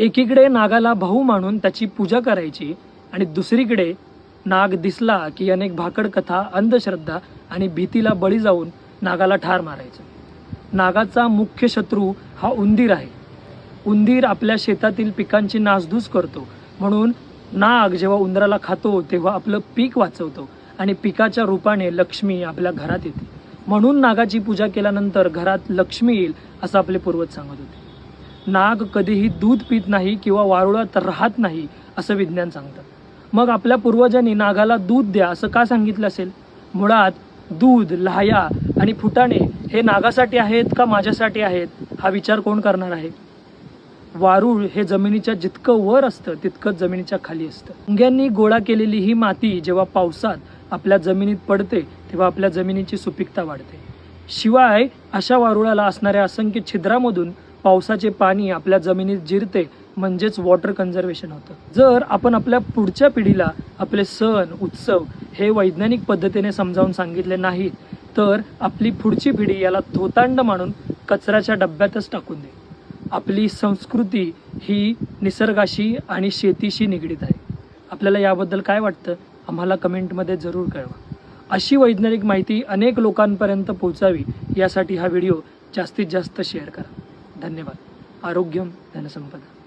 एकीकडे नागाला भाऊ मानून त्याची पूजा करायची आणि दुसरीकडे नाग दिसला की अनेक भाकड कथा अंधश्रद्धा आणि भीतीला बळी जाऊन नागाला ठार मारायचं. नागाचा मुख्य शत्रू हा उंदीर आहे. उंदीर आपल्या शेतातील पिकांची नासधूस करतो. म्हणून नाग जेव्हा उंदराला खातो तेव्हा आपलं पीक वाचवतो आणि पिकाच्या रूपाने लक्ष्मी आपल्या घरात येते. म्हणून नागाची पूजा केल्यानंतर घरात लक्ष्मी येईल असं आपले पूर्वज सांगत होते. नाग कधीही दूध पित नाही किंवा वारुळात राहत नाही असं विज्ञान सांगतं. मग आपल्या पूर्वजांनी नागाला दूध द्या असं का सांगितलं असेल? मुळात दूध लाह्या आणि फुटाणे हे नागासाठी आहेत का माझ्यासाठी आहेत? हा विचार कोण करणार आहे? वारूळ हे जमिनीच्या जितकं वर असतं तितकंच जमिनीच्या खाली असतं. मुंग्यांनी गोळा केलेली ही माती जेव्हा पावसात आपल्या जमिनीत पडते तेव्हा आपल्या जमिनीची सुपीकता वाढते. शिवाय अशा वारुळाला असणाऱ्या असंख्य छिद्रामधून पावसाचे पाणी आपल्या जमिनीत जिरते म्हणजेच वॉटर कन्झर्वेशन होतं. जर आपण आपल्या पुढच्या पिढीला आपले सण उत्सव हे वैज्ञानिक पद्धतीने समजावून सांगितले नाहीत तर आपली पुढची पिढी याला थोतांड मानून कचऱ्याच्या डब्यातच टाकून दे आपली संस्कृती ही निसर्गाशी आणि शेतीशी निगडीत आहे. आपल्याला याबद्दल काय वाटतं? आम्हाला कमेंटमध्ये जरूर कळवा. अशी वैज्ञानिक माहिती अनेक लोकांपर्यंत पोहोचावी यासाठी हा व्हिडिओ जास्तीत जास्त शेअर करा. धन्यवाद. आरोग्यम धनसंपदा.